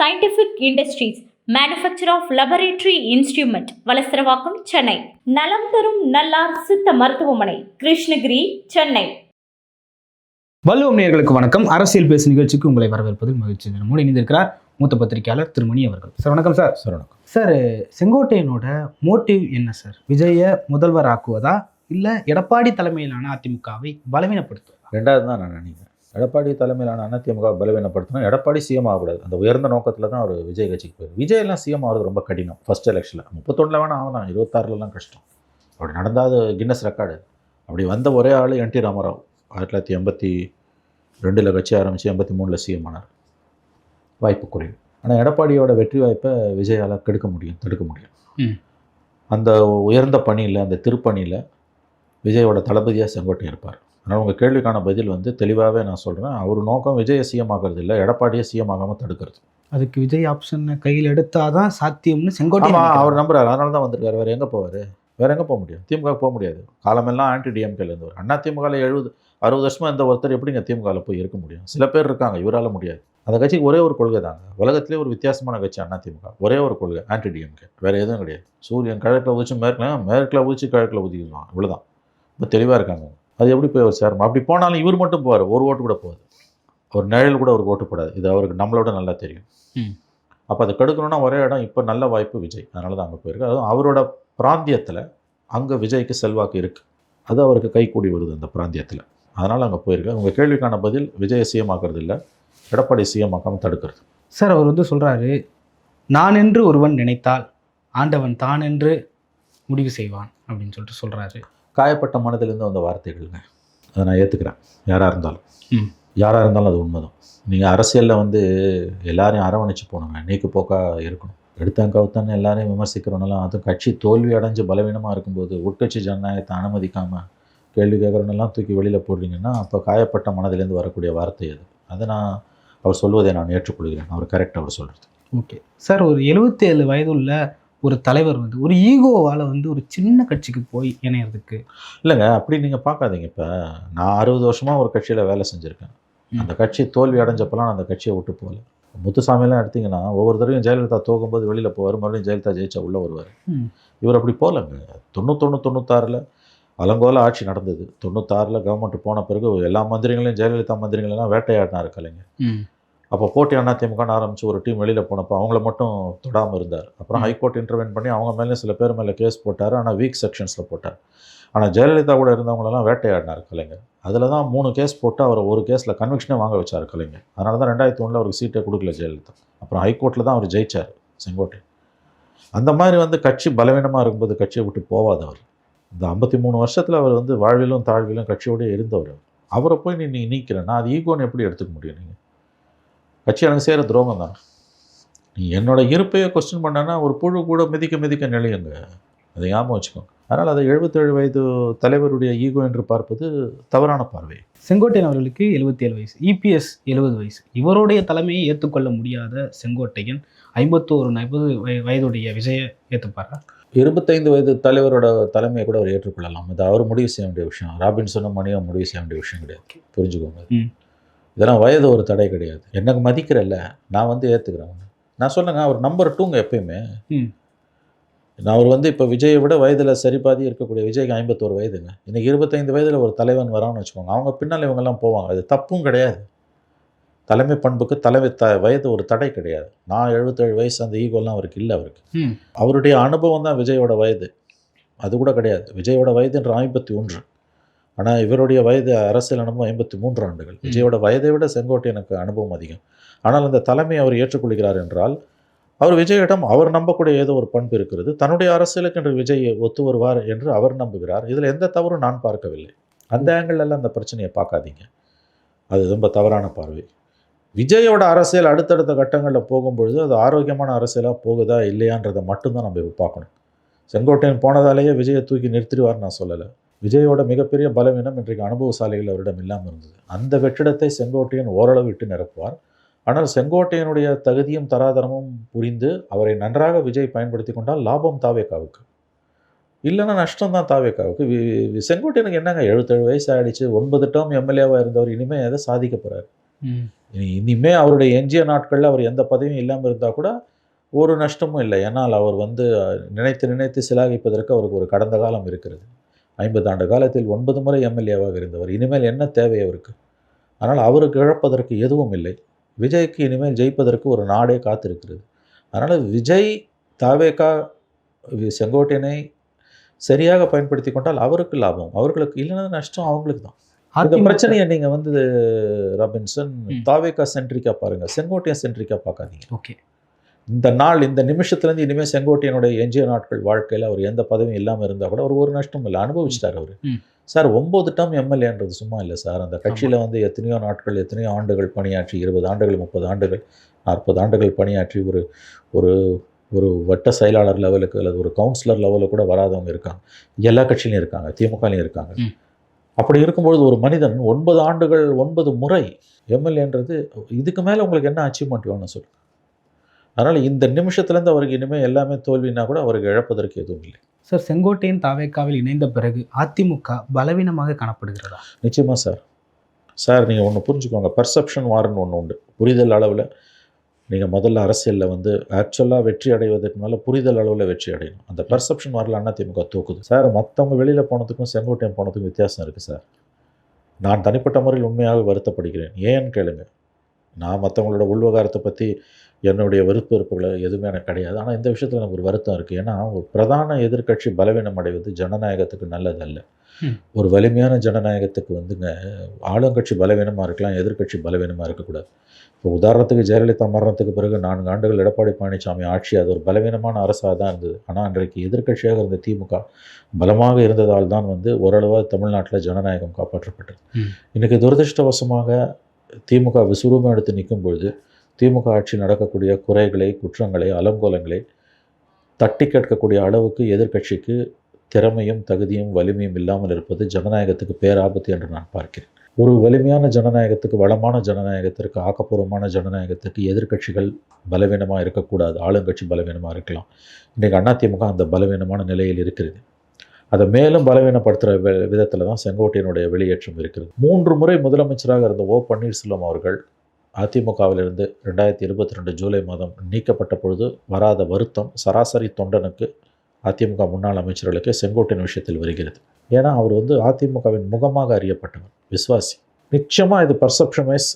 Scientific industries manufacturer of laboratory instrument Valasaravakkam Chennai. நலம் தரும் நல்லார் சித்த மருத்துவமனை கிருஷ்ணகிரி சென்னை. வள்ளுவம் நேயர்களுக்கு வணக்கம். அரசியல் பேசு நிகழ்ச்சிக்கு உங்களை வரவேற்பதில் மகிழ்ச்சி. நம்மோடு இணைந்திருக்கிறார் மூத்த பத்திரிகையாளர் திருமணி அவர்கள். சார் வணக்கம் சார். சார் வணக்கம். சார் செங்கோட்டையனோட மோட்டிவ் என்ன சார்? விஜய முதல்வர் ஆக்குவதா இல்ல எடப்பாடி தலைமையிலான அதிமுகவை பலவீனப்படுத்துவதா? ரெண்டாவது தான் நான் நினைக்கிறேன். எடப்பாடி தலைமையிலான அதிமுக பலவீனப்படுத்தணும் எடப்பாடி சிஎம் ஆகக்கூடாது. அந்த உயர்ந்த நோக்கத்தில் தான் அவர் விஜய் கட்சிக்கு போயிரு. விஜய் எல்லாம் சிஎம் ஆகிறது ரொம்ப கடினம். ஃபர்ஸ்ட் எலெக்ஷனில் முப்பத்தொன்னில் வேணா ஆகலாம். இருபத்தாறுலலாம் கஷ்டம். அப்படி நடந்தால் கின்னஸ் ரெக்கார்டு அப்படி வந்த ஒரே ஆள் என் டி ராமராவ். ஆயிரத்தி தொள்ளாயிரத்தி எண்பத்தி ரெண்டில் கட்சி ஆரம்பித்து எண்பத்தி மூணில் சிஎம் ஆனார். வாய்ப்பு குறைவு. ஆனால் எடப்பாடியோட வெற்றி வாய்ப்பை விஜயால் கெடுக்க முடியும் தடுக்க முடியும். அந்த உயர்ந்த பணியில் அந்த திருப்பணியில் விஜயோட தளபதியாக செங்கோட்டையன் இருப்பார். அதனால் உங்கள் கேள்விக்கான பதில் வந்து தெளிவாகவே நான் சொல்கிறேன் அவர் நோக்கம் விஜயை சிஎம் ஆகிறது இல்லை எடப்பாடியை சிஎம் ஆகாமல் தடுக்கிறது. அதுக்கு விஜய் ஆப்ஷனை கையில் எடுத்தாதான் சாத்தியம்னு செங்கோட்டை அவர் நம்புறாரு. அதனால தான் வந்திருக்காரு. வேறு எங்கே போவார்? வேறு எங்கே போக முடியும்? திமுக போக முடியாது. காலமெல்லாம் ஆன்டி டிஎம்கேல இருந்தவர். அண்ணா திமுகவில் எழுபது அறுபது வருஷமாக இந்த ஒருத்தர் எப்படிங்க திமுகவில் போய் இருக்க முடியும்? சில பேர் இருக்காங்க. இவரால் முடியாது. அந்த கட்சிக்கு ஒரே ஒரு கொள்கை தாங்க. உலகத்திலே ஒரு வித்தியாசமான கட்சி அண்ணா திமுக ஒரே ஒரு கொள்கை ஆன்டி டிஎம்கே வேறு எதுவும் கிடையாது. சூரியன் கிழக்கில் உதிச்சு மேற்கில் மேற்கில் உதிச்சு கிழக்கில் உதிக்கலாம் இவ்வளோதான் இப்போ தெளிவாக இருக்காங்க அது எப்படி போய் அவர் சேரணும்? அப்படி போனாலும் இவர் மட்டும் போவார். ஒரு ஓட்டு கூட போகாது. ஒரு நிழல் கூட அவருக்கு ஓட்டு போடாது. இது அவருக்கு நம்மளோட நல்லா தெரியும். அப்போ அதை கெடுக்கணும்னா ஒரே இடம் இப்போ நல்ல வாய்ப்பு விஜய். அதனால தான் அங்கே போயிருக்கு அதுவும் அவரோட பிராந்தியத்தில் அங்கே விஜய்க்கு செல்வாக்கு இருக்குது அது அவருக்கு கைகூடி வருது அந்த பிராந்தியத்தில். அதனால் அங்கே போயிருக்கு உங்கள் கேள்விக்கான பதில் விஜயை சிஎம் ஆக்குறது இல்லை. எடப்பாடி சிஎம் ஆக்காமல் தடுக்கிறது. சார் அவர் வந்து சொல்றாரு நான் என்று ஒருவன் நினைத்தால் ஆண்டவன் தான் என்று முடிவு செய்வான் அப்படின்னு சொல்லிட்டு சொல்றாரு. காயப்பட்ட மனதிலேருந்து வந்த வார்த்தைகள்ங்க. அதை நான் ஏற்றுக்கிறேன் யாராக இருந்தாலும். யாராக இருந்தாலும் அது உண்மைதான். நீங்கள் அரசியலில் வந்து எல்லாரையும் அரவணைச்சு போகணுங்க நீக்கு போக்காக இருக்கணும். எடுத்தாங்க கவுத்தான்னு எல்லாரையும் விமர்சிக்கிறவனெல்லாம் அதுவும் கட்சி தோல்வி அடைஞ்சு பலவீனமாக இருக்கும்போது உட்கட்சி ஜனநாயகத்தை அனுமதிக்காமல் கேள்வி கேட்குறவனெல்லாம் தூக்கி வெளியில் போடுறீங்கன்னா அப்போ காயப்பட்ட மனதிலேருந்து வரக்கூடிய வார்த்தை அது. அதை நான் அவர் சொல்வதை நான் ஏற்றுக்கொள்கிறேன். அவர் கரெக்ட் அவர் சொல்கிறது ஓகே. சார் ஒரு 77 வயதுள்ள ஒரு தலைவர் வந்து ஒரு ஈகோவால் வந்து ஒரு சின்ன கட்சிக்கு போய் இணையறதுக்கு. இல்லைங்க அப்படி நீங்கள் பார்க்காதீங்க இப்போ. நான் அறுபது வருஷமாக ஒரு கட்சியில் வேலை செஞ்சுருக்கேன். அந்த கட்சி தோல்வி அடைஞ்சப்பெல்லாம் நான் அந்த கட்சியை விட்டு போகல. முத்துசாமியெல்லாம் எடுத்தீங்கன்னா ஒவ்வொரு தடவையும் ஜெயலலிதா தோக்கும்போது வெளியில் போவார் மறுபடியும் ஜெயலலிதா ஜெயிச்சா உள்ளே வருவார். இவர் அப்படி போகலங்க. தொண்ணூத்தொன்று தொண்ணூத்தாறில் அலங்கோல ஆட்சி நடந்தது. தொண்ணூத்தாறில் கவர்மெண்ட் போன பிறகு எல்லா மந்திரிகளையும் ஜெயலலிதா மந்திரிகளெல்லாம் வேட்டையாடினார் கலைஞர். அப்போ போட்டி அண்ணா திமுகன்னு ஆரம்பிச்சு ஒரு டீம் வெளியில் போனப்போ அவங்கள மட்டும் தொடாமல் இருந்தார். அப்புறம். ஹைகோர்ட் இன்டர்வென்ட் பண்ணி அவங்க மேலேயும் சில பேர் மேலே கேஸ் போட்டார். ஆனால் வீக் செக்ஷன்ஸில் போட்டார். ஆனால் ஜெயலலிதா கூட இருந்தவங்களெல்லாம் வேட்டையாடினார் கலைஞர். அதில் தான் மூணு கேஸ் போட்டு அவர் ஒரு கேஸில் கன்விக்ஷனே வாங்க வச்சார் கலைஞர். அதனால தான் ரெண்டாயிரத்தி ஒன்றில் அவருக்கு சீட்டே கொடுக்கல ஜெயலலிதா. அப்புறம் ஹைகோர்ட்டில் தான் அவர் ஜெயிச்சார் செங்கோட்டை. அந்த மாதிரி வந்து கட்சி பலவீனமாக இருக்கும்போது கட்சியை விட்டு போவாதவர் இந்த ஐம்பத்தி மூணு வருஷத்தில் அவர் வந்து வாழ்விலும் தாழ்விலும் கட்சியோடய இருந்தவர் அவரை. போய் நீ நீ நீக்கிறேன்னா அது ஈகோன்னு எப்படி எடுத்துக்க முடியும் நீங்கள் கட்சி எனக்கு செய்கிற துரோகம் தான் நீ என்னோட இருப்பையே கொஸ்டின் பண்ணனா ஒரு புழு கூட மிதிக்க மிதிக்க நிலையுங்க அதை ஞாபகம் வச்சுக்கோங்க. அதனால் அதை எழுபத்தேழு வயது தலைவருடைய ஈகோ என்று பார்ப்பது தவறான பார்வை. செங்கோட்டையன் அவர்களுக்கு 77 வயசு இபிஎஸ் எழுபது வயசு. இவருடைய தலைமையை ஏற்றுக்கொள்ள முடியாத செங்கோட்டையன் ஐம்பத்தோரு ஐம்பது வய- வயதுடைய விஜய ஏற்றுப்பாரா இருபத்தைந்து வயது தலைவரோட தலைமையை கூட அவர் ஏற்றுக்கொள்ளலாம். அது அவர் முடிவு செய்ய வேண்டிய விஷயம். ராபின்சனும் மணியும் முடிவு செய்ய வேண்டிய விஷயம் கிடையாது. புரிஞ்சுக்கோங்க. இதெல்லாம் வயது ஒரு தடை கிடையாது. எனக்கு மதிக்கிறல்ல நான் வந்து ஏற்றுக்கிறேன் நான் சொல்லுங்க அவர் நம்பர் டூங்க எப்பயுமே. நான் அவர் வந்து இப்போ விஜயை விட வயதில் சரிபாதி இருக்கக்கூடிய விஜய்க்கு ஐம்பத்தோரு வயதுங்க. இன்னைக்கு இருபத்தைந்து வயதில் ஒரு தலைவன் வரான்னு வச்சுக்கோங்க அவங்க பின்னால் இவங்கெல்லாம் போவாங்க. அது தப்பும் கிடையாது. தலைமை பண்புக்கு தலைமை த வயது ஒரு தடை கிடையாது. நான் எழுபத்தேழு வயசு அந்த ஈகோலாம் அவருக்கு இல்லை அவருக்கு. அவருடைய அனுபவம் தான் விஜயோட வயது. அது கூட கிடையாது. விஜயோட வயது என்று ஐம்பத்தி ஒன்று. ஆனால் இவருடைய வயது அரசியல் அனுபவம் ஐம்பத்தி மூன்று ஆண்டுகள். விஜயோட வயதை விட செங்கோட்டையனுக்கு அனுபவம் அதிகம். ஆனால் அந்த தலைமையை அவர் ஏற்றுக்கொள்கிறார் என்றால் அவர் விஜயிடம் அவர் நம்பக்கூடிய ஏதோ ஒரு பண்பு இருக்கிறது. தன்னுடைய அரசியலுக்கு என்று விஜய் ஒத்து வருவார் என்று அவர் நம்புகிறார். இதில் எந்த தவறும் நான் பார்க்கவில்லை. அந்த ஆங்கிள் அந்த பிரச்சனையை பார்க்காதீங்க. அது ரொம்ப தவறான பார்வை. விஜயோட அரசியல் அடுத்தடுத்த கட்டங்களில் போகும்பொழுது அது ஆரோக்கியமான அரசியலாக போகுதா இல்லையான்றதை மட்டும்தான் நம்ம இப்போ பார்க்கணும். செங்கோட்டையன் போனதாலேயே விஜயை தூக்கி நிறுத்திடுவார் நான் சொல்லலை. விஜயோட மிகப்பெரிய பலவீனம் இன்றைக்கு அனுபவசாலிகள் அவரிடம் இல்லாமல் இருந்தது. அந்த வெற்றிடத்தை செங்கோட்டையன் ஓரளவு விட்டு நிரப்புவார். ஆனால் செங்கோட்டையனுடைய தகுதியும் தராதரமும் புரிந்து அவரை நன்றாக விஜய் பயன்படுத்தி கொண்டால் லாபம் தாவேக்காவுக்கு இல்லைன்னா நஷ்டம் தான் தாவேக்காவுக்கு செங்கோட்டையனுக்கு என்னங்க எழுபத்தேழு வயசு ஆயிடுச்சு ஒன்பது டேர்ம் எம்எல்ஏவாக இருந்தவர் இனிமேல் எதை சாதிக்க போகிறார் ம். இனி- இனிமே அவருடைய எஞ்சிய நாட்களில் அவர் எந்த பதவியும் இல்லாமல் இருந்தால் கூட ஒரு நஷ்டமும் இல்லை. ஏன்னால் அவர் வந்து நினைத்து நினைத்து சிலாகிப்பதற்கு அவருக்கு ஒரு கடந்த காலம் இருக்கிறது. ஐம்பது ஆண்டு காலத்தில் ஒன்பது முறை எம்எல்ஏவாக இருந்தவர். இனிமேல் என்ன தேவை அவருக்கு? அதனால் அவருக்கு இழப்பதற்கு எதுவும் இல்லை. விஜய்க்கு இனிமேல் ஜெயிப்பதற்கு ஒரு நாடே காத்திருக்கிறது. அதனால் விஜய் தாவேகா வி- செங்கோட்டையனை சரியாக பயன்படுத்தி கொண்டால் அவருக்கு லாபம். அவர்களுக்கு இல்லைன்னா நஷ்டம் அவங்களுக்கு தான். அதிமுக பிரச்சனையை நீங்கள் வந்து ராபின்சன் ம். தாவேகா சென்ட்ரிக்கா பாருங்க. செங்கோட்டையன் சென்ட்ரிக்கா பார்க்காதீங்க. ஓகே. இந்த நாள் இந்த நிமிஷத்துலேருந்து இனிமேல் செங்கோட்டையனுடைய எஞ்சிய நாட்கள் வாழ்க்கையில் அவர் எந்த பதவியும் இல்லாமல் இருந்தால் கூட அவர் ஒரு நஷ்டம் இல்லை. அனுபவிச்சிட்டார் அவர். சார் ஒம்பது டம் எம்எல்ஏன்றது சும்மா இல்லை சார். அந்த கட்சியில் வந்து எத்தனையோ நாட்கள் எத்தனையோ ஆண்டுகள் பணியாற்றி இருபது ஆண்டுகள் முப்பது ஆண்டுகள் நாற்பது ஆண்டுகள் பணியாற்றி ஒரு ஒரு ஒரு வட்ட செயலாளர் லெவலுக்கு அல்லது ஒரு கவுன்சிலர் லெவலில் கூட வராதவங்க இருக்காங்க. எல்லா கட்சியிலையும் இருக்காங்க. திமுகலையும் இருக்காங்க. அப்படி இருக்கும்பொழுது ஒரு மனிதன் ஒன்பது ஆண்டுகள் ஒன்பது முறை எம்எல்ஏன்றது இதுக்கு மேலே உங்களுக்கு என்ன அச்சீவ்மெண்ட் வேணும் சொல்லு அதனால் இந்த நிமிஷத்துலேருந்து அவருக்கு இனிமேல் எல்லாமே தோல்வினா கூட அவருக்கு இழப்பதற்கு எதுவும் இல்லை. சார் செங்கோட்டையன் தாவேக்காவில் இணைந்த பிறகு அதிமுக பலவீனமாக காணப்படுகிறதா? நிச்சயமாக சார். சார் நீங்கள் ஒன்று புரிஞ்சுக்கோங்க. பர்செப்ஷன் வார்னு ஒன்று உண்டு. புரிதல் அளவில் நீங்கள் முதல்ல அரசியலில் வந்து ஆக்சுவலாக வெற்றி அடைவதற்கு மேலே புரிதல் அளவில் வெற்றி அடையணும். அந்த பர்செப்ஷன் வாரில் அதிமுக தூக்குது. சார் மற்றவங்க வெளியில் போனதுக்கும் செங்கோட்டையன் போனதுக்கும் வித்தியாசம் இருக்குது சார். நான் தனிப்பட்ட முறையில் உண்மையாக வருத்தப்படுகிறேன். ஏன்னு கேளுங்க. நான் மற்றவங்களோட உள்வகாரத்தை பற்றி என்னுடைய விருப்ப வெறுப்புகளை எதுவுமே எனக்கு கிடையாது. ஆனால் இந்த விஷயத்தில் எனக்கு ஒரு வருத்தம் இருக்குது ஏன்னா ஒரு பிரதான எதிர்க்கட்சி பலவீனம் அடைவது ஜனநாயகத்துக்கு நல்லதல்ல. ஒரு வலிமையான ஜனநாயகத்துக்கு வந்துங்க ஆளுங்கட்சி பலவீனமாக இருக்கலாம் எதிர்க்கட்சி பலவீனமாக இருக்கக்கூடாது. இப்போ உதாரணத்துக்கு ஜெயலலிதா மரணத்துக்கு பிறகு நான்கு ஆண்டுகள் எடப்பாடி பழனிசாமி ஆட்சி அது ஒரு பலவீனமான அரசாக தான் இருந்தது. ஆனால் அன்றைக்கு எதிர்க்கட்சியாக இருந்த திமுக பலமாக இருந்ததால் தான் வந்து ஓரளவாக தமிழ்நாட்டில் ஜனநாயகம் காப்பாற்றப்பட்டது. இன்றைக்கி துரதிருஷ்டவசமாக திமுக விஸ்வரூபம் எடுத்து நிற்கும் பொழுது திமுக ஆட்சி நடக்கக்கூடிய குறைகளை குற்றங்களை அலங்கோலங்களை தட்டி கேட்கக்கூடிய அளவுக்கு எதிர்க்கட்சிக்கு திறமையும் தகுதியும் வலிமையும் இல்லாமல் இருப்பது ஜனநாயகத்துக்கு பேராபத்து என்று நான் பார்க்கிறேன். ஒரு வலிமையான ஜனநாயகத்துக்கு வளமான ஜனநாயகத்திற்கு ஆக்கப்பூர்வமான ஜனநாயகத்துக்கு எதிர்க்கட்சிகள் பலவீனமாக இருக்கக்கூடாது. ஆளுங்கட்சி பலவீனமாக இருக்கலாம். இன்றைக்கு அதிமுக அந்த பலவீனமான நிலையில் இருக்கிறது. அதை மேலும் பலவீனப்படுத்துகிற விதத்தில் தான் செங்கோட்டையினுடைய வெளியேற்றம் இருக்கிறது. மூன்று முறை முதலமைச்சராக இருந்த ஓ பன்னீர்செல்வம் அவர்கள் அதிமுகவிலிருந்து ரெண்டாயிரத்தி இருபத்தி ரெண்டு ஜூலை மாதம் நீக்கப்பட்ட பொழுது வராத வருத்தம் சராசரி தொண்டனுக்கு அதிமுக முன்னாள் அமைச்சர்களுக்கு செங்கோட்டின் விஷயத்தில் வருகிறது. ஏன்னா அவர் வந்து அதிமுகவின் முகமாக அறியப்பட்டவர் விஸ்வாசி. நிச்சயமாக இது பர்செப்ஷன் வைஸ்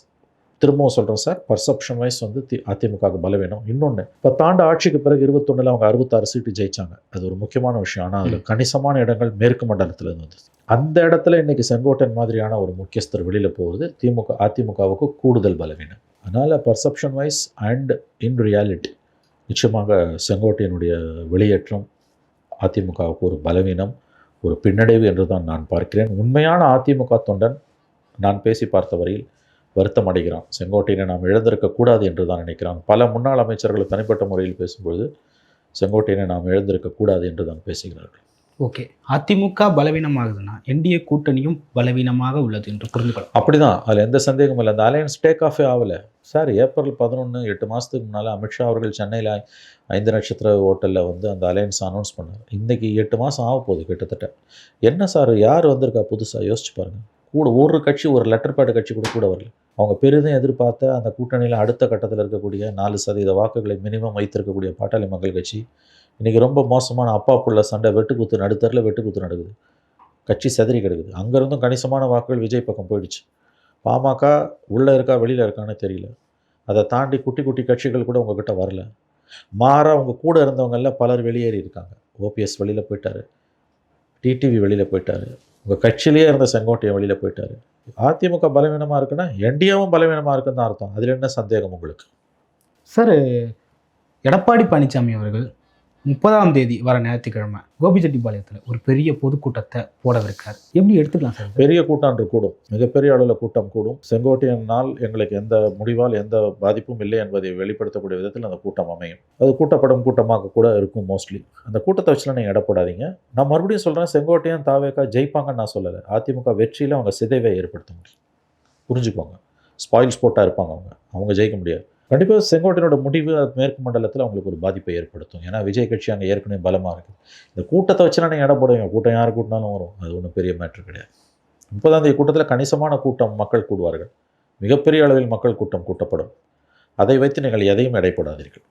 திரும்பவும் சொல்கிறேன் சார் பர்செப்ஷன் வைஸ் வந்து தி அதிமுகவுக்கு பலவீனம். இன்னொன்று பத்தாண்டு ஆட்சிக்கு பிறகு இருபத்தொன்னில் அவங்க அறுபத்தாறு சீட்டு ஜெயிச்சாங்க. அது ஒரு முக்கியமான விஷயம். ஆனால் அதில் கணிசமான இடங்கள் மேற்கு மண்டலத்தில் வந்தது அந்த இடத்துல இன்னைக்கு செங்கோட்டையன் மாதிரியான ஒரு முக்கியஸ்தர் வெளியில் போகிறது திமுக அதிமுகவுக்கு கூடுதல் பலவீனம். அதனால் perception wise and in reality நிச்சயமாக செங்கோட்டையனுடைய வெளியேற்றம் அதிமுகவுக்கு ஒரு பலவீனம் ஒரு பின்னடைவு என்று தான் நான் பார்க்கிறேன். உண்மையான அதிமுக தொண்டன் நான் பேசி பார்த்த வரையில் வருத்தம் அடைகிறான் செங்கோட்டையனை நாம் இழந்திருக்கக்கூடாது என்று தான் நினைக்கிறான் பல முன்னாள் அமைச்சர்கள் தனிப்பட்ட முறையில் பேசும்பொழுது செங்கோட்டையனை நாம் இழந்திருக்கக்கூடாது என்று தான் பேசுகிறார்கள். ஓகே. அதிமுக பலவீனமாகுதுன்னா என்டிஏ கூட்டணியும் பலவீனமாக உள்ளது என்று புரிந்துக்கலாம் அப்படிதான். அதில் எந்த சந்தேகமும் இல்லை. அந்த அலையன்ஸ் டேக் ஆஃபே ஆகலை. சார் ஏப்ரல் பதினொன்று எட்டு மாதத்துக்கு முன்னால் அமித்ஷா அவர்கள் சென்னையில் ஐந்து நட்சத்திர ஹோட்டலில் வந்து அந்த அலையன்ஸ் அனௌன்ஸ் பண்ணார். இன்றைக்கி எட்டு மாதம் ஆக போகுது கிட்டத்தட்ட. என்ன சார் யார் வந்திருக்கா புதுசாக யோசிச்சு பாருங்கள் கூட ஒரு கட்சி ஒரு லெட்டர் பேட் கட்சி கூட கூட வரல. அவங்க பெரிதும் எதிர்பார்த்த அந்த கூட்டணியில் அடுத்த கட்டத்தில் இருக்கக்கூடிய நாலு சதவீத வாக்குகளை மினிமம் வைத்திருக்கக்கூடிய பாட்டாளி மக்கள் கட்சி இன்றைக்கி ரொம்ப மோசமான அப்பா புள்ள சண்டை வெட்டுக்குத்து நடுத்தரில் வெட்டுக்குத்து நடக்குது. கட்சி செதறி கிடக்குது. அங்கேருந்தும் கணிசமான வாக்குகள் விஜய் பக்கம் போயிடுச்சு. பாமக உள்ளே இருக்கா வெளியில் இருக்கான்னு தெரியல. அதை தாண்டி குட்டி குட்டி கட்சிகள் கூட உங்ககிட்ட வரல. மாறாக அவங்க கூட இருந்தவங்கள பலர் வெளியேறி இருக்காங்க. ஓபிஎஸ் வெளியில் போயிட்டார். டிடிவி வெளியில் போயிட்டார். உங்கள் கட்சியிலேயே இருந்த செங்கோட்டையை வெளியில் போயிட்டாரு. அதிமுக பலவீனமாக இருக்குன்னா என்டிஏவும் பலவீனமாக இருக்குன்னு தான் அர்த்தம். அதில் என்ன சந்தேகம் உங்களுக்கு? சார் எடப்பாடி பழனிசாமி அவர்கள் முப்பதாம் தேதி வர ஞாயிற்றுக்கிழமை கோபிச்செட்டிப்பாளையத்தில் ஒரு பெரிய பொதுக்கூட்டத்தை போடவிருக்கார். எப்படி எடுத்துக்கலாம் சார் பெரிய கூட்டம் கூடும். மிகப்பெரிய அளவில் கூட்டம் கூடும். செங்கோட்டையனால் எங்களுக்கு எந்த முடிவால் எந்த பாதிப்பும் இல்லை என்பதை வெளிப்படுத்தக்கூடிய விதத்தில் அந்த கூட்டம் அமையும். அது கூட்டப்படும் கூட்டமாக கூட இருக்கும் மோஸ்ட்லி அந்த கூட்டத்தை வச்சுலாம் நீங்கள் இடப்படாதீங்க. நான் மறுபடியும் சொல்கிறேன் செங்கோட்டையன் தாவேக்கா ஜெயிப்பாங்கன்னு நான் சொல்லலை. அதிமுக வெற்றியில் அவங்க சிதைவை ஏற்படுத்த முடியும் புரிஞ்சுக்கோங்க. ஸ்பாயில் ஸ்போர்ட்டாக இருப்பாங்க அவங்க. அவங்க ஜெயிக்க முடியாது. கண்டிப்பாக செங்கோட்டையனோட முடிவு மேற்கு மண்டலத்தில் அவங்களுக்கு ஒரு பாதிப்பை ஏற்படுத்தும். ஏன்னா விஜய் கட்சி அங்கே ஏற்கனவே பலமாக இருக்குது இந்த கூட்டத்தை வச்சுனா நீங்கள் இடம் போடுவீங்க. கூட்டம் யார் கூட்டினாலும் வரும். அது ஒன்றும் பெரிய மேட்ரு கிடையாது. முப்பதாம் கூட்டத்தில் கணிசமான கூட்டம் மக்கள் கூடுவார்கள். மிகப்பெரிய அளவில் மக்கள் கூட்டம் கூட்டப்படும். அதை வைத்து நீங்கள் எதையும் எடைப்படாதீர்கள்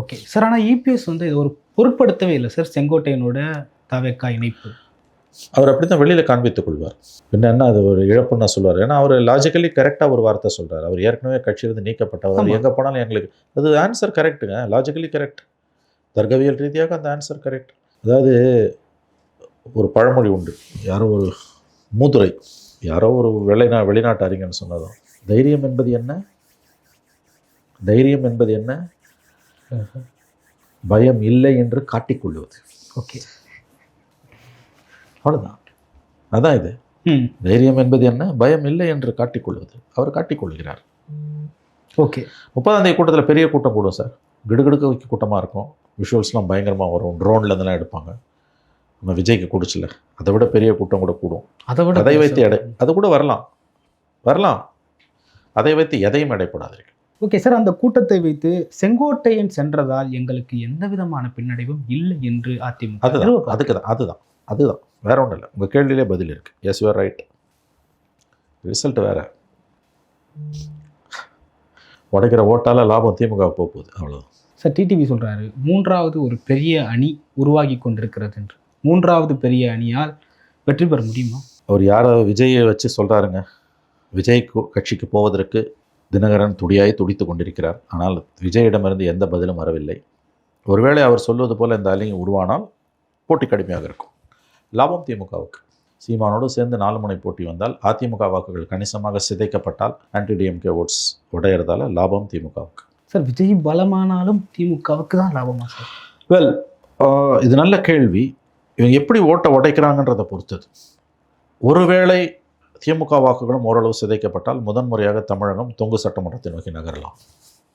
ஓகே சார் ஆனால் இபிஎஸ் வந்து இது ஒரு பொருட்படுத்தவே இல்லை. சார் செங்கோட்டையனோட தவேக்கா இணைப்பு. அவர் அப்படி தான் வெளியில் காண்பித்துக் கொள்வார். பின்ன என்ன அது ஒரு இழப்புன்னு சொல்லுவார். ஏன்னா அவர் லாஜிக்கலி கரெக்டாக ஒரு வார்த்தை சொல்றார். அவர் ஏற்கனவே கட்சியிலிருந்து நீக்கப்பட்டவர். எங்கே போனாலும் எங்களுக்கு அது ஆன்சர் கரெக்ட்டுங்க லாஜிக்கலி கரெக்ட் தர்க்கவியல் ரீதியாக அந்த ஆன்சர் கரெக்ட் அதாவது ஒரு பழமொழி உண்டு. யாரோ ஒரு மூதுரை யாரோ ஒரு வெளிநா வெளிநாட்டு அறிஞன் சொன்னதும் தைரியம் என்பது என்ன? தைரியம் என்பது என்ன? பயம் இல்லை என்று காட்டிக்கொள்வது ஓகே. அவ்வளோதான் அதான் இது. தைரியம் என்பது என்ன? பயம் இல்லை என்று காட்டிக்கொள்வது. அவர் காட்டிக்கொள்கிறார். ஓகே. முப்பதாம் தேதி கூட்டத்தில் பெரிய கூட்டம் கூடும் சார். கிடுகிடுக்க வைக்க கூட்டமாக இருக்கும். விஷுவல்ஸ்லாம் பயங்கரமாக வரும். ட்ரோனில் இருந்தெல்லாம் எடுப்பாங்க. நம்ம விஜய்க்கு கொடுச்சல. அதை விட பெரிய கூட்டம் கூட கூடும். அதை விட அதை வைத்து எடை அது கூட வரலாம். வரலாம். அதை வைத்து எதையும் எடைப்படாதீர்கள். ஓகே சார் அந்த கூட்டத்தை வைத்து செங்கோட்டையன் சென்றதால் எங்களுக்கு எந்த விதமான பின்னடைவும் இல்லை என்று அதிமுக அதுதான். அதுக்கு தான் அதுதான். அதுதான். வேற ஒன்றும் இல்லை. உங்கள் கேள்வியிலே பதில் இருக்குது எஸ் யூஆர் ரைட் ரிசல்ட் வேற. உடைக்கிற ஓட்டால லாபம் திமுக போக போகுது. அவ்வளோதான் சார் டிடிவி சொல்றாரு மூன்றாவது ஒரு பெரிய அணி உருவாகி கொண்டிருக்கிறது என்று. மூன்றாவது பெரிய அணியால் வெற்றி பெற முடியுமா? அவர் யாரை விஜயை வச்சு சொல்கிறாருங்க விஜய் கட்சிக்கு போவதற்கு தினகரன் துடியாய் துடித்து கொண்டிருக்கிறார். ஆனால் விஜயிடமிருந்து எந்த பதிலும் வரவில்லை. ஒருவேளை அவர் சொல்வது போல இந்த அணி உருவானால் போட்டி கடுமையாக இருக்கும். லாபம் திமுகவுக்கு. சீமானோடு சேர்ந்து நாலு முனை போட்டி வந்தால் அதிமுக வாக்குகள் கணிசமாக சிதைக்கப்பட்டால் ஆன்டி டிஎம்கே ஓட்ஸ் உடையிறதால லாபம் திமுகவுக்கு. சார் விஜய் பலமானாலும் திமுகவுக்கு தான் லாபமா சார்? வெல் இது நல்ல கேள்வி. இவங்க எப்படி ஓட்டை உடைக்கிறாங்கன்றதை பொறுத்தது. ஒருவேளை திமுக வாக்குகளும் ஓரளவு சிதைக்கப்பட்டால் முதன்முறையாக தமிழகம் தொங்கு சட்டமன்றத்தை நோக்கி நகரலாம்.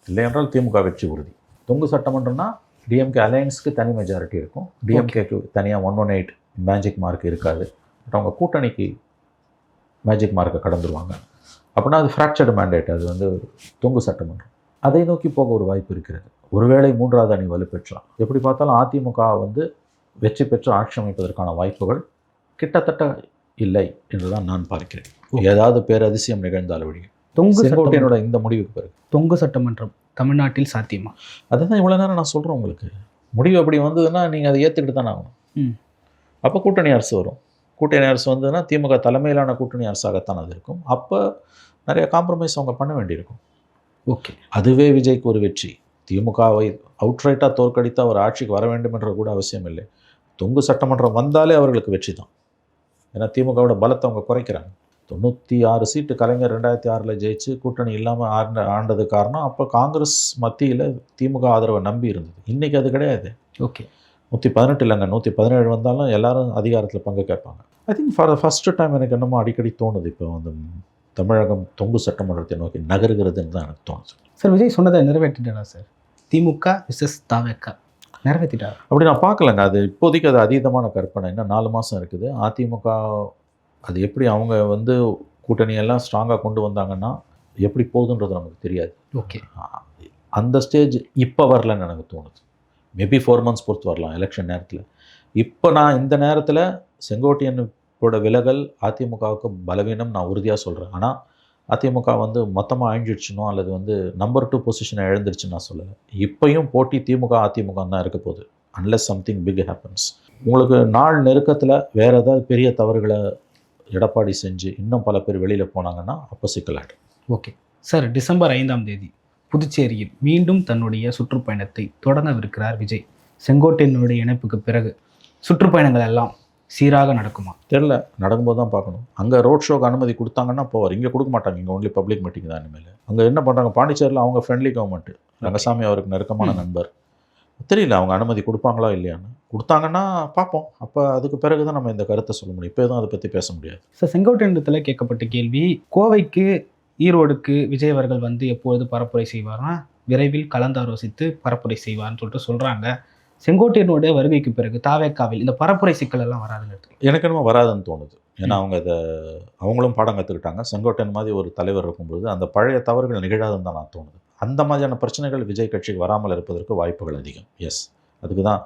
இல்லை என்றால் திமுக வெற்றி உறுதி. தொங்கு சட்டமன்றம்னா டிஎம்கே அலையன்ஸ்க்கு தனி மெஜாரிட்டி இருக்கும். டிஎம்கேக்கு தனியாக one one eight magic mark இருக்காது. பட் அவங்க கூட்டணிக்கு மேஜிக் மார்க்கை கடந்துருவாங்க. அப்படின்னா அது ஃப்ராக்சர்டு மேண்டேட் அது வந்து தொங்கு சட்டமன்றம். அதை நோக்கி போக ஒரு வாய்ப்பு இருக்கிறது. ஒருவேளை மூன்றாவது அணி வலுப்பெற்றலாம் எப்படி பார்த்தாலும் அதிமுக வந்து வெற்றி பெற்று ஆட்சி அமைப்பதற்கான வாய்ப்புகள் கிட்டத்தட்ட இல்லை என்றுதான் நான் பார்க்கிறேன். ஏதாவது பேரதிசயம் நிகழ்ந்தால் வழி தொங்கு செங்கோட்டையனோட இந்த முடிவுக்கு பிறகு. தொங்கு சட்டமன்றம் தமிழ்நாட்டில் சாத்தியமா? அதுதான் இவ்வளோ நேரம் நான் சொல்கிறேன் உங்களுக்கு. முடிவு அப்படி வந்ததுன்னா நீங்கள் அதை ஏற்றுக்கிட்டு தானே ஆகணும். ம். அப்போ கூட்டணி அரசு வரும். கூட்டணி அரசு வந்ததுன்னா திமுக தலைமையிலான கூட்டணி அரசாகத்தான் அது இருக்கும். அப்போ நிறைய காம்ப்ரமைஸ் அவங்க பண்ண வேண்டியிருக்கும். ஓகே. அதுவே விஜய்க்கு ஒரு வெற்றி. திமுகவை அவுட்ரைட்டாக தோற்கடித்து அவர் ஆட்சிக்கு வர வேண்டும் என்ற கூட அவசியம் இல்லை. தொங்கு சட்டமன்றம் வந்தாலே அவர்களுக்கு வெற்றி தான். ஏன்னா திமுகவோட பலத்தை அவங்க குறைக்கிறாங்க. தொண்ணூற்றி ஆறு சீட்டு கலைஞர் ரெண்டாயிரத்தி ஆறில் ஜெயிச்சு கூட்டணி இல்லாமல் ஆண்ட ஆண்டது காரணம். அப்போ காங்கிரஸ் மத்தியில் திமுக ஆதரவை நம்பி இருந்தது. இன்றைக்கி அது கிடையாது. ஓகே. நூற்றி பதினெட்டு இல்லைங்க நூற்றி பதினேழு வந்தாலும் எல்லாரும் அதிகாரத்தில் பங்கு கேட்பாங்க. I think for first time எனக்கு என்னமோ அடிக்கடி தோணுது இப்போ வந்து தமிழகம் தொங்கு சட்டமன்றத்தை நோக்கி நகருகிறதுன்னு தான் எனக்கு தோணுது. சார் விஜய் சொன்னதை நிறைவேற்றிட்டாரா சார் திமுக விசஸ் தாவேக்கா. நிறைவேற்றிட்டாரா? அப்படி நான் பார்க்கலங்க. அது இப்போதைக்கு அது அதீதமான கற்பனை. இன்னும் நாலு மாதம் இருக்குது. அதிமுக அது எப்படி அவங்க வந்து கூட்டணியெல்லாம் ஸ்ட்ராங்காக கொண்டு வந்தாங்கன்னா எப்படி போகுதுன்றது நமக்கு தெரியாது. ஓகே அந்த ஸ்டேஜ் இப்போ வரலன்னு எனக்கு தோணுது. மேபி ஃபோர் மந்த்ஸ் பொறுத்து வரலாம் எலெக்ஷன் நேரத்தில். இப்போ நான் இந்த நேரத்தில் செங்கோட்டையனோட விலகல் அதிமுகவுக்கு பலவீனம் நான் உறுதியாக சொல்கிறேன் ஆனால் அதிமுக வந்து மொத்தமாக அழிஞ்சிடுச்சுனோ அல்லது வந்து நம்பர் டூ பொசிஷனை இழந்துருச்சுன்னு நான் சொல்லலை. இப்போயும் போட்டி திமுக அதிமுக தான் இருக்க போகுது. அன்லெஸ் சம்திங் பிக் ஹேப்பன்ஸ் உங்களுக்கு நாள் நெருக்கத்தில் வேறு ஏதாவது பெரிய தவறுகளை எடப்பாடி செஞ்சு இன்னும் பல பேர் வெளியில் போனாங்கன்னா அப்போ சிக்கலாயிடும். ஓகே சார் டிசம்பர் ஐந்தாம் தேதி புதுச்சேரியில் மீண்டும் தன்னுடைய சுற்றுப்பயணத்தை தொடங்கவிருக்கிறார் விஜய். செங்கோட்டையனுடைய இணைப்புக்கு பிறகு சுற்றுப்பயணங்கள் எல்லாம் சீராக நடக்குமா? தெரில நடக்கும்போது தான் பார்க்கணும். அங்கே ரோட் ஷோக்கு அனுமதி கொடுத்தாங்கன்னா போவார். இங்கே கொடுக்க மாட்டாங்க. இங்கே ஒன்லி பப்ளிக் மீட்டிங் தான் இனிமேல். அங்கே என்ன பண்ணுறாங்க பாண்டிச்சேரியில் அவங்க ஃப்ரெண்ட்லி கவர்மெண்ட் ரங்கசாமி அவருக்கு நெருக்கமான. நண்பர். தெரியல அவங்க அனுமதி கொடுப்பாங்களா இல்லையான்னு. கொடுத்தாங்கன்னா பார்ப்போம். அப்போ அதுக்கு பிறகு தான் நம்ம இந்த கருத்தை சொல்ல முடியும். இப்போ எதுவும் அதை பற்றி பேச முடியாது. சார் செங்கோட்டையனத்தில் கேட்கப்பட்ட கேள்வி கோவைக்கு ஈரோடுக்கு விஜய் அவர்கள் வந்து எப்பொழுது பரப்புரை செய்வார்னா விரைவில் கலந்தாலோசித்து பரப்புரை செய்வார்னு சொல்லிட்டு சொல்கிறாங்க செங்கோட்டையனுடைய வருகைக்கு பிறகு தாவேக்காவில் இந்த பரப்புரை சிக்கல் எல்லாம் வராதுன்னு எனக்கு என்னமோ வராதுன்னு தோணுது. ஏன்னா. அவங்க இதை அவங்களும் பாடம் கற்றுக்கிட்டாங்க செங்கோட்டையன் மாதிரி ஒரு தலைவர் இருக்கும்பொழுது அந்த பழைய தவறுகள் நிகழாதுன்னு தான் நான் தோணுது. அந்த மாதிரியான பிரச்சனைகள் விஜய் கட்சிக்கு வராமல் இருப்பதற்கு வாய்ப்புகள் அதிகம். எஸ் அதுக்கு தான்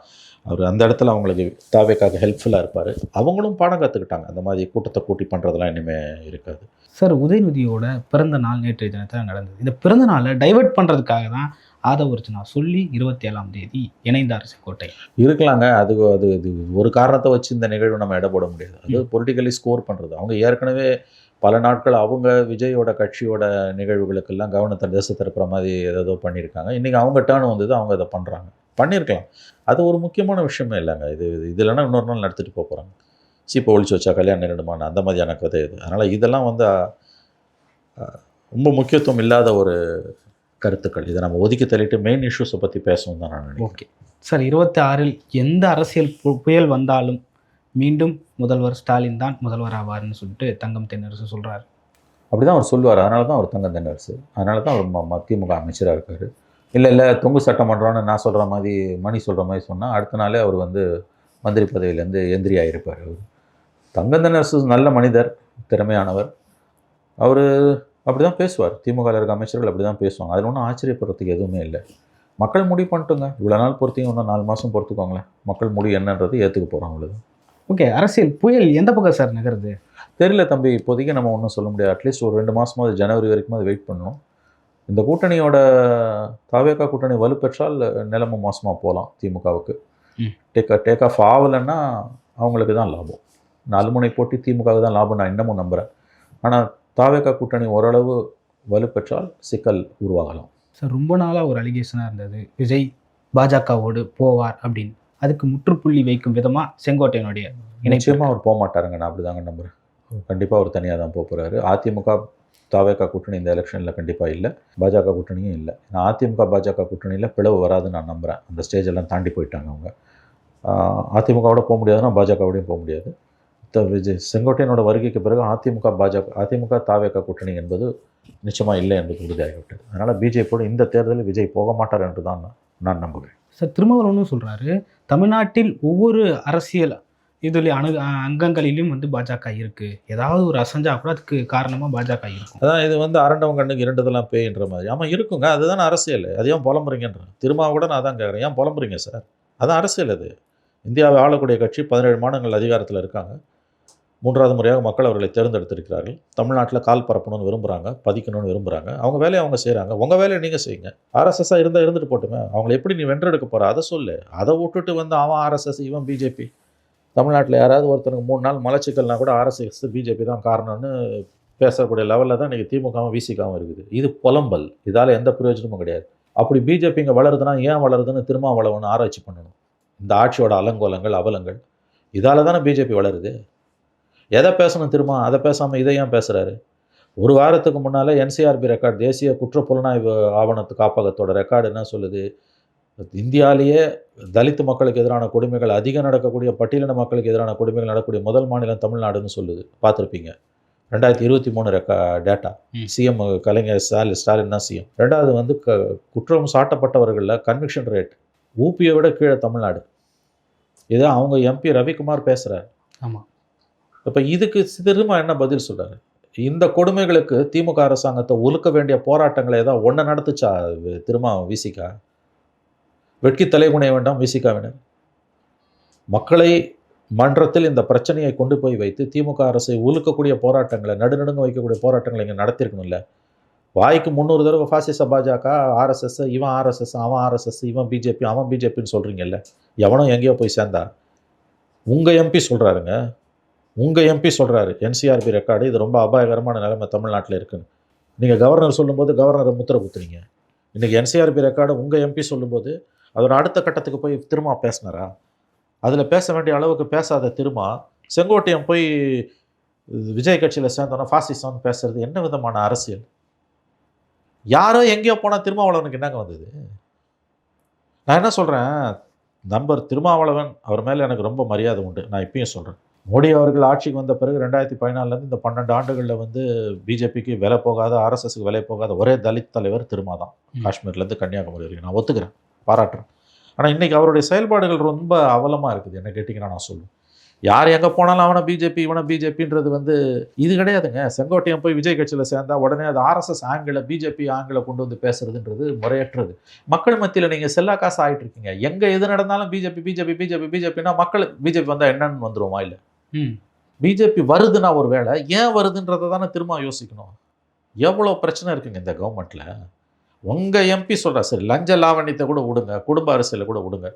அவர் அந்த இடத்துல அவங்களுக்கு தாவேக்காக ஹெல்ப்ஃபுல்லாக இருப்பார். அவங்களும் பாடம் கற்றுக்கிட்டாங்க அந்த மாதிரி கூட்டத்தை கூட்டி பண்ணுறதெல்லாம் இனிமேல் இருக்காது. சார் உதயநிதியோட பிறந்த நாள் நேற்றைய தினத்தில் நடந்தது. இந்த பிறந்த நாளை டைவர்ட் பண்ணுறதுக்காக தான் ஆதவ அர்ஜுனா சொல்லி இருபத்தி ஏழாம் தேதி இணைந்தார் செங்கோட்டை இருக்கலாங்க. அது அது இது ஒரு காரணத்தை வச்சு இந்த நிகழ்வு நம்ம எடை போட முடியாது. அது பொலிட்டிக்கலி ஸ்கோர் பண்ணுறது அவங்க ஏற்கனவே பல நாட்கள் அவங்க விஜயோட கட்சியோட நிகழ்வுகளுக்கெல்லாம் கவனத்தை திசை திருப்புற மாதிரி ஏதோ பண்ணியிருக்காங்க. இன்றைக்கி அவங்க டேர்ன் வந்தது அவங்க அதை பண்ணுறாங்க பண்ணியிருக்கலாம். அது ஒரு முக்கியமான விஷயமே இல்லைங்க. இது இது இல்லைன்னா இன்னொரு நாள் நடத்திட்டு போக போகிறாங்க சீப்பை ஒழிச்சு வச்சா கல்யாணம் நின்றுடுமான அந்த மாதிரியான கதை இது. அதனால் இதெல்லாம் வந்து ரொம்ப முக்கியத்துவம் இல்லாத ஒரு கருத்துக்கள். இதை நம்ம ஒதுக்கி தள்ளிட்டு மெயின் இஷ்யூஸை பற்றி பேசணும் தான் நான் நினைக்கிறேன். ஓகே. சார் இருபத்தி ஆறில் எந்த அரசியல் பு- புயல் வந்தாலும் மீண்டும் முதல்வர் ஸ்டாலின் தான் முதல்வர் ஆவார்னு சொல்லிட்டு தங்கம் தென்னரசு சொல்றாரு. அப்படி தான் அவர் சொல்லுவார். அதனால தான் அவர் தங்கம் தென்னரசு அதனால தான் அவர் ம- மத்திமுக அமைச்சராக இருக்கார். இல்லை இல்லை தொங்கு சட்டமன்றம்னு நான் சொல்கிற மாதிரி மணி சொல்கிற மாதிரி சொன்னால் அடுத்த நாளே அவர் வந்து மந்திரி பதவியிலேருந்து எந்திரியாக இருப்பார் அவர். தங்கம் தென்னரசு நல்ல மனிதர் திறமையானவர். அவர் அப்படி தான் பேசுவார் திமுகவில் இருக்க அமைச்சர்கள் அப்படி தான் பேசுவாங்க. அதில் ஒன்றும் ஆச்சரியப்படுறதுக்கு எதுவுமே இல்லை. மக்கள் முடிவு பண்ணிட்டுங்க. இவ்வளோ நாள் பொறுத்தீங்க இன்னும் நாலு மாதம் பொறுத்துக்கோங்களேன். மக்கள் முடிவு என்னன்றது ஏற்றுக்க போகிறோம் அவ்வளோதான் ஓகே அரசியல் புயல் எந்த பக்கம் சார் நகருது? தெரியல தம்பி இப்போதைக்கு நம்ம ஒன்றும் சொல்ல முடியாது. அட்லீஸ்ட் ஒரு ரெண்டு மாதமாவது ஜனவரி வரைக்கும் அது வெயிட் பண்ணணும். இந்த கூட்டணியோட தாவேக்கா கூட்டணி வலுப்பெற்றால் நிலைமை மோசமாக போகலாம் திமுகவுக்கு. டேக் டேக் ஆஃப் ஆகலைன்னா அவங்களுக்கு தான் லாபம். நாலு முனை போட்டி திமுகவுக்கு தான் லாபம் நான் இன்னமும் நம்புகிறேன் ஆனால் தாவேக்கா கூட்டணி ஓரளவு வலுப்பெற்றால் சிக்கல் உருவாகலாம். சார் ரொம்ப நாளாக ஒரு அலிகேஷனாக இருந்தது. விஜய் பாஜகவோடு போவார் அப்படின்னு. அதுக்கு முற்றுப்புள்ளி வைக்கும் விதமாக செங்கோட்டையனுடைய நிச்சயமாக அவர் போக மாட்டாருங்க நான் அப்படி தாங்க நம்புகிறேன் கண்டிப்பாக அவர் தனியாக தான் போக போகிறாரு அதிமுக தாவேக்கா கூட்டணி இந்த எலெக்ஷனில் கண்டிப்பாக இல்லை. பாஜக கூட்டணியும் இல்லை. நான் அதிமுக பாஜக கூட்டணியில் பிளவு வராதுன்னு நான் நம்புகிறேன் அந்த ஸ்டேஜ் எல்லாம் தாண்டி போயிட்டாங்க அவங்க. அதிமுகவோட போக முடியாதுன்னா பாஜகவோடையும் போக முடியாது. விஜய். செங்கோட்டையனோட வருகைக்கு பிறகு அதிமுக பாஜக அதிமுக தாவேக்கா கூட்டணி என்பது நிச்சயமாக இல்லை என்பது உறுதியாகிவிட்டது. அதனால் பிஜேபியோட இந்த தேர்தலில் விஜய் போக மாட்டார் என்று தான் நான் நம்புகிறேன். சார் திருமாவளவனும் சொல்கிறாரு தமிழ்நாட்டில் ஒவ்வொரு அரசியல் இதில் அணு அங்கங்களிலும் வந்து பாஜக இருக்குது ஏதாவது ஒரு அசஞ்சா கூட அதுக்கு காரணமாக பாஜக இருக்கும். அதான் இது வந்து அரண்டவன் கண்ணுக்கு இரண்டதெல்லாம் பேய்ன்ற மாதிரி. ஆமாம் இருக்குங்க. அதுதானே அரசியல். அது ஏன் புலம்புறீங்கன்ற. திரும்ப கூட நான் தான் கேட்குறேன் ஏன் புலம்புறீங்க சார்? அதான் அரசியல் அது. இந்தியாவை ஆளக்கூடிய கட்சி பதினேழு மாநிலங்கள் அதிகாரத்தில் இருக்காங்க. மூன்றாவது முறையாக மக்கள் அவர்களை தேர்ந்தெடுத்திருக்கிறார்கள். தமிழ்நாட்டில் கால் பரப்பணும்னு விரும்புகிறாங்க பதிக்கணும்னு விரும்புகிறாங்க அவங்க வேலையை அவங்க செய்கிறாங்க உங்கள் வேலையை நீங்கள் செய்யுங்க. ஆர்எஸ்எஸ்ஸாக இருந்தால் இருந்துட்டு போட்டுமே அவங்களை எப்படி நீ வென்றெடுக்க போகிற அதை சொல்லு. அதை விட்டுட்டு வந்து அவன் ஆர்எஸ்எஸ் இவன் பிஜேபி தமிழ்நாட்டில் யாராவது ஒருத்தனுக்கு மூணு நாள் மலைச்சிக்கல்னா கூட ஆர்எஸ்எஸ் பிஜேபி தான் காரணம்னு பேசக்கூடிய லெவலில் தான் இன்றைக்கி திமுகவும் விசிகாவும் இருக்குது. இது புலம்பல். இதால் எந்த பிரயோஜனமும் கிடையாது. அப்படி பிஜேபி இங்கே வளருதுன்னா ஏன் வளருதுன்னு திரும்ப திருமாவளவன் ஆராய்ச்சி பண்ணணும். இந்த ஆட்சியோட அலங்கோலங்கள் அவலங்கள். இதால் தானே பிஜேபி வளருது. எதை பேசணும் திரும்ப? அதை பேசாமல் இதை ஏன் பேசுகிறாரு ஒரு வாரத்துக்கு முன்னால் என்சிஆர்பி ரெக்கார்டு தேசிய குற்ற புலனாய்வு ஆவணத்து காப்பகத்தோட ரெக்கார்டு என்ன சொல்லுது? இந்தியாவிலேயே தலித் மக்களுக்கு எதிரான கொடுமைகள் அதிகம் நடக்கக்கூடிய பட்டியலின மக்களுக்கு எதிரான கொடுமைகள் நடக்கக்கூடிய முதல் மாநிலம் தமிழ்நாடுன்னு சொல்லுது. பார்த்துருப்பீங்க. ரெண்டாயிரத்தி இருபத்தி மூணு ரெக்கா டேட்டா. சிஎம் கலைஞர் ஸ்டாலின் ஸ்டாலின் தான் சிஎம் ரெண்டாவது வந்து க குற்றம் சாட்டப்பட்டவர்களில் கன்விக்ஷன் ரேட் ஊபியை விட கீழே தமிழ்நாடு. இதை அவங்க எம்பி ரவிக்குமார் பேசுகிறார் ஆமாம் இப்போ இதுக்கு திரும்ப என்ன பதில் சொல்கிறாரு இந்த கொடுமைகளுக்கு திமுக அரசாங்கத்தை ஒழுக்க வேண்டிய போராட்டங்களை ஏதாவது ஒன்றை நடத்துச்சா வி- திரும்ப விசிகா? வெட்கி தலைகுனிய வேண்டாம் விசிகாவினர் மக்களை மன்றத்தில் இந்த பிரச்சனையை கொண்டு போய் வைத்து திமுக அரசை ஒழுக்கக்கூடிய போராட்டங்களை நடுநடுங்க வைக்கக்கூடிய போராட்டங்களை இங்கே நடத்திருக்கணும்ல வாய்க்கு முந்நூறு தடவை ஃபாசிச பாஜக ஆர்எஸ்எஸ் இவன் ஆர்எஸ்எஸ் அவன் ஆர்எஸ்எஸ் இவன் பிஜேபி அவன் பிஜேபின்னு சொல்கிறீங்கல்ல எவனும் எங்கேயோ போய் சேர்ந்தா? உங்கள் எம்பி சொல்கிறாருங்க உங்கள் எம்பி சொல்கிறாரு என்சிஆர்பி ரெக்கார்டு இது ரொம்ப அபாயகரமான நிலைமை தமிழ்நாட்டில் இருக்குன்னு. நீங்கள் கவர்னர் சொல்லும்போது கவர்னரை முத்திர குத்துறீங்க இன்றைக்கி என்சிஆர்பி ரெக்கார்டு உங்கள் எம்பி சொல்லும்போது அதோட அடுத்த கட்டத்துக்கு போய் திரும்ப பேசினாரா? அதில் பேச வேண்டிய அளவுக்கு பேசாத திரும்ப செங்கோட்டையன் போய் விஜய் கட்சியில் சேர்ந்தோன்னா ஃபாசிசம்னு பேசுறது என்ன விதமான அரசியல்? யாரோ எங்கேயோ போனால் திருமாவளவனுக்கு என்னங்க வந்தது? நான் என்ன சொல்கிறேன் நம்பர் திருமாவளவன் அவர் மேலே எனக்கு ரொம்ப மரியாதை உண்டு. நான் இப்பயும் சொல்கிறேன் மோடி அவர்கள் ஆட்சிக்கு வந்த பிறகு ரெண்டாயிரத்தி பதினாலேருந்து இந்த பன்னெண்டு ஆண்டுகளில் வந்து பிஜேபிக்கு விலை போகாத ஆர்எஸ்எஸ்க்கு விலை போகாத ஒரே தலித் தலைவர் திருமா தான். காஷ்மீர்லேருந்து கன்னியாகுமரி வரைக்கும். நான் ஒத்துக்கிறேன். பாராட்டுறேன். ஆனால் இன்றைக்கி அவருடைய செயல்பாடுகள் ரொம்ப அவலமாக இருக்குது. என்ன கேட்டிங்கன்னா நான் சொல்லுவேன் யார் எங்கே போனாலும் அவனை பிஜேபி இவனை பிஜேபின்றது வந்து இது கிடையாதுங்க. செங்கோட்டையன் போய் விஜய் கட்சியில் சேர்ந்தா உடனே அது ஆர்எஸ்எஸ் ஆங்கிள பிஜேபி ஆங்கிள கொண்டு வந்து பேசுறதுன்றது முறையற்றது. மக்கள் மத்தியில் நீங்கள் செல்லா காசு ஆயிட்டு இருக்கீங்க. எங்கே எது நடந்தாலும் பிஜேபி பிஜேபி பிஜேபி பிஜேபினா மக்கள் பிஜேபி வந்தால் என்னன்னு வந்துருமா இல்லை? பிஜேபி வருதுன்னா ஒரு வேளை ஏன் வருதுன்றதை தானே திரும்ப யோசிக்கணும். எவ்வளோ பிரச்சனை இருக்குங்க இந்த கவர்மெண்ட்டில் உங்கள் எம்பி சொல்கிறா சரி லஞ்ச லாவண்யத்தை கூட விடுங்க குடும்ப அரசியலை கூட விடுங்க.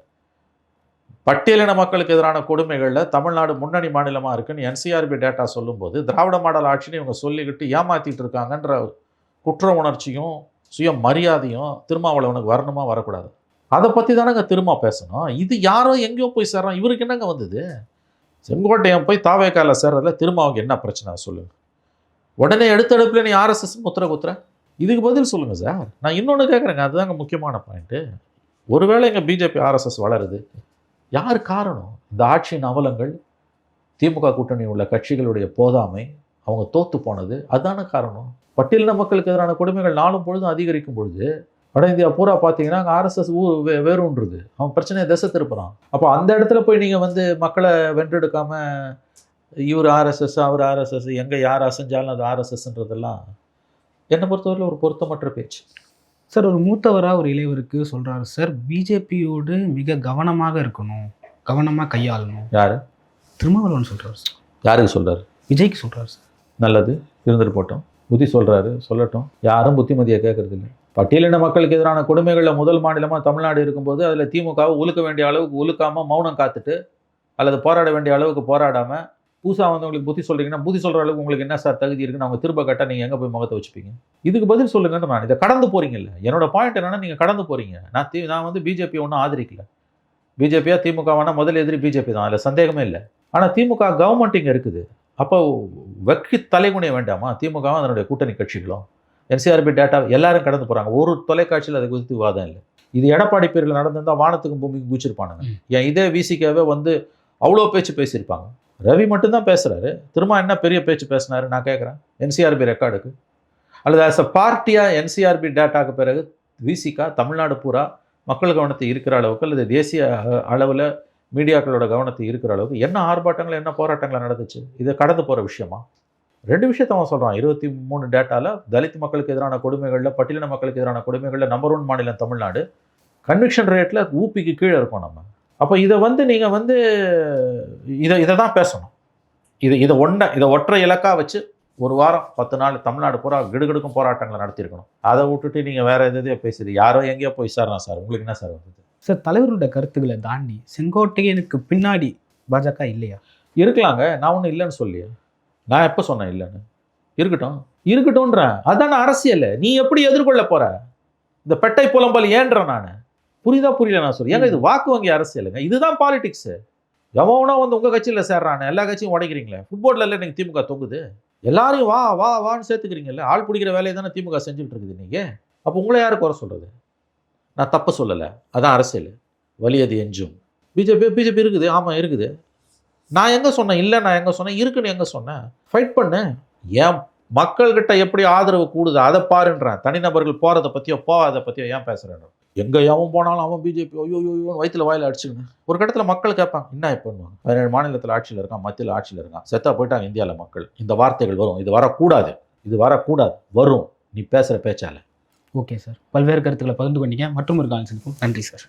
பட்டியலின மக்களுக்கு எதிரான கொடுமைகளில் தமிழ்நாடு முன்னணி மாநிலமாக இருக்குன்னு என்சிஆர்பி டேட்டா சொல்லும்போது திராவிட மாடல் ஆட்சின்னு இவங்க சொல்லிக்கிட்டு ஏமாற்றிட்டு இருக்காங்கன்ற குற்ற உணர்ச்சியும் சுய மரியாதையும் திருமாவளவனுக்கு வரணுமா வரக்கூடாது. அதை பற்றி தானேங்க திரும்ப பேசணும். இது யாரோ எங்கேயோ போய் சேர்றோம் இவருக்கு என்னங்க வந்தது? செங்கோட்டையன் போய் தாவேக்கால சேர்றதுல திரும்ப அவங்க என்ன பிரச்சனை? சொல்லுங்க உடனே எடுத்தடுப்புல நீ ஆர்எஸ்எஸ் முத்திர குத்துற? இதுக்கு பதில் சொல்லுங்க சார் நான் இன்னொன்று கேட்குறேங்க அதுதாங்க முக்கியமான பாயிண்ட்டு ஒருவேளை இங்கே பிஜேபி ஆர்எஸ்எஸ் வளருது. யார் காரணம்? இந்த ஆட்சியின் அவலங்கள் திமுக கூட்டணி உள்ள கட்சிகளுடைய போதாமை அவங்க தோத்து போனது. அதான காரணம்? பட்டியலின மக்களுக்கு எதிரான கொடுமைகள் நாளும் பொழுதும் அதிகரிக்கும் பொழுது வட இந்தியா பூரா பார்த்தீங்கன்னா அங்கே ஆர்எஸ்எஸ் ஊ வே வேறுன்றது அவன் பிரச்சனையை திசை திருப்புறான். அப்போ அந்த இடத்துல போய் நீங்கள் வந்து மக்களை வென்றெடுக்காம இவர் ஆர்எஸ்எஸ் அவர் ஆர்எஸ்எஸ் எங்கே யார் அசைஞ்சாலும் அது ஆர்எஸ்எஸ்ன்றதெல்லாம் என்னை பொறுத்தவரையில் ஒரு பொருத்தமற்ற பேச்சு. சார் ஒரு மூத்தவராக ஒரு இளையவருக்கு சொல்கிறாரு சார் பிஜேபியோடு மிக கவனமாக இருக்கணும். கவனமாக கையாளணும். யார்? திருமாவளவன் சொல்கிறார் சார். யாருக்கு சொல்கிறார் விஜய்க்கு சொல்கிறார் சார். நல்லது இருந்துட்டு போட்டோம். புத்தி சொல்கிறாரு சொல்லட்டும். யாரும் புத்திமதியை கேட்கறது இல்லை பட்டியலின மக்களுக்கு எதிரான கொடுமைகளில் முதல் மாநிலமாக தமிழ்நாடு இருக்கும்போது அதில் திமுகவை உலுக்க வேண்டிய அளவுக்கு உழுக்காமல் மௌனம் காத்துட்டு அல்லது போராட வேண்டிய அளவுக்கு போராடாமல் புதுசாக வந்து உங்களுக்கு புத்தி சொல்கிறீங்கன்னா புத்தி சொல்கிற அளவுக்கு உங்களுக்கு என்ன சார் தகுதி இருக்குன்னு அவங்க திரும்ப கட்ட நீங்கள் எங்கே போய் முகத்தை வச்சுப்பீங்க? இதுக்கு பதில் சொல்லுங்கன்னு நான் இதை கடந்து போகிறீங்கல்ல என்னோட பாயிண்ட் என்னன்னா நீங்கள் கடந்து போகிறீங்க நான் தி நான் வந்து பிஜேபி ஒன்றும் ஆதரிக்கல. திமுக திமுகவானா முதல் எதிரி பிஜேபி தான். அதில் சந்தேகமே இல்லை. ஆனால் திமுக கவர்மெண்ட் இங்கே இருக்குது. அப்போ வெக்கி தலைகுனிய வேண்டாமா? திமுகவும் அதனுடைய கூட்டணி கட்சிகளும் என்சிஆர்பி டேட்டா எல்லாரும் கடந்து போகிறாங்க ஒரு தொலைக்காட்சியில் அதை குறித்து விவாதம் இல்லை. இது எடப்பாடி பேரில் நடந்திருந்தால் வானத்துக்கும் பூமிக்கும் குதிச்சிருப்பானுங்க ஏன்? இதே விசிக்காவே வந்து அவ்வளோ பேச்சு பேசியிருப்பாங்க. ரவி மட்டும்தான் பேசுகிறாரு திரும்ப என்ன பெரிய பேச்சு பேசினாரு? நான் கேட்குறேன் என்சிஆர்பி ரெக்கார்டுக்கு அல்லது ஆஸ் அ பார்ட்டியாக என்சிஆர்பி டேட்டாக்கு பிறகு விசிகா தமிழ்நாடு பூரா மக்கள் கவனத்தை இருக்கிற அளவுக்கு அல்லது தேசிய அளவில் மீடியாக்களோட கவனத்தை இருக்கிற அளவுக்கு என்ன ஆர்ப்பாட்டங்கள் என்ன போராட்டங்கள் நடந்துச்சு? இது கடந்து போகிற விஷயமா? ரெண்டு விஷயத்த அவன் சொல்கிறான் இருபத்தி மூணு டேட்டாவில் தலித் மக்களுக்கு எதிரான கொடுமைகளில் பட்டியலின மக்களுக்கு எதிரான கொடுமைகளில் நம்பர் ஒன் மாநிலம் தமிழ்நாடு. கன்விக்ஷன் ரேட்டில் ஊப்பிக்கு கீழே இருக்கோம் நம்ம. அப்போ இதை வந்து நீங்கள் வந்து இதை இதை தான் பேசணும். இது இதை ஒன்றை இதை ஒற்றை இலக்காக வச்சு ஒரு வாரம் பத்து நாள் தமிழ்நாடு பூரா கிடுகிடுக்கும் போராட்டங்களை நடத்தியிருக்கணும். அதை விட்டுட்டு நீங்கள் வேறு எது எதையோ பேசுறது யாரோ எங்கேயோ போய் சார்னா சார். உங்களுக்கு என்ன சார் வந்தது? சார் தலைவரோட கருத்துக்களை தாண்டி செங்கோட்டையனுக்கு பின்னாடி பாஜக இல்லையா? இருக்கலாங்க. நான் ஒன்றும் இல்லைன்னு சொல்லியே நான் எப்போ சொன்னேன்? இல்லைன்னு. இருக்கட்டும். இருக்கட்டும்ன்ற அதான அரசியல். நீ எப்படி எதிர்கொள்ள போற? இந்த பெட்டை புலம்பல் ஏன்றேன் நான். புரியுதா? புரியல நான் சொல்றேன். ஏங்க இது வாக்கு வங்கி அரசியலுங்க. இதுதான் பாலிடிக்ஸ் எவனோ வந்து உங்கள் கட்சியில் சேர்றானே எல்லா கட்சியும் உடைக்கிறீங்களே. ஃபுட்பாலில் இல்லை நீங்கள் திமுக தொங்குது. எல்லாரையும் வா வா வான்னு சேர்த்துக்கிறீங்கல்ல. ஆள் பிடிக்கிற வேலையை தானே திமுக செஞ்சுட்டு இருக்குது நீங்கள் அப்போ உங்களை யாரும் குறை சொல்கிறது நான் தப்பு சொல்லலை. அதான் அரசியல். வலியது எஞ்சும். பிஜேபி பிஜேபி இருக்குது. ஆமாம் இருக்குது. நான் எங்கே சொன்னேன்? இல்லை நான் எங்கே சொன்னேன்? இருக்குன்னு எங்கே சொன்னேன்? ஃபைட் பண்ணு. ஏன் மக்கள்கிட்ட எப்படி ஆதரவு கூடுது? அதை பாருன்றேன். தனிநபர்கள் போகிறத பற்றியோ போகாத பற்றியோ ஏன் பேசுகிறேன் எங்கே எவன் போனாலும் அவன் பிஜேபி ஐயோ ஐயோ வயிற்றுல வாயில் அடிச்சுக்கணும் ஒரு கட்டத்தில் மக்கள் கேட்பாங்க என்ன இப்போ பண்ணுவாங்க? பதினேழு மாநிலத்தில் ஆட்சியில் இருக்கான் மத்தியில் ஆட்சியில் இருக்கான். செத்தா போயிட்டாங்க இந்தியாவில் மக்கள். இந்த வார்த்தைகள் வரும். இது வரக்கூடாது. இது வரக்கூடாது. வரும். நீ பேசுகிற பேச்சால். Okay sir. பல்வேறு கருத்துக்களை பகிர்ந்து கொண்டீங்க. மற்றும் ஒரு காலம் நன்றி சார்.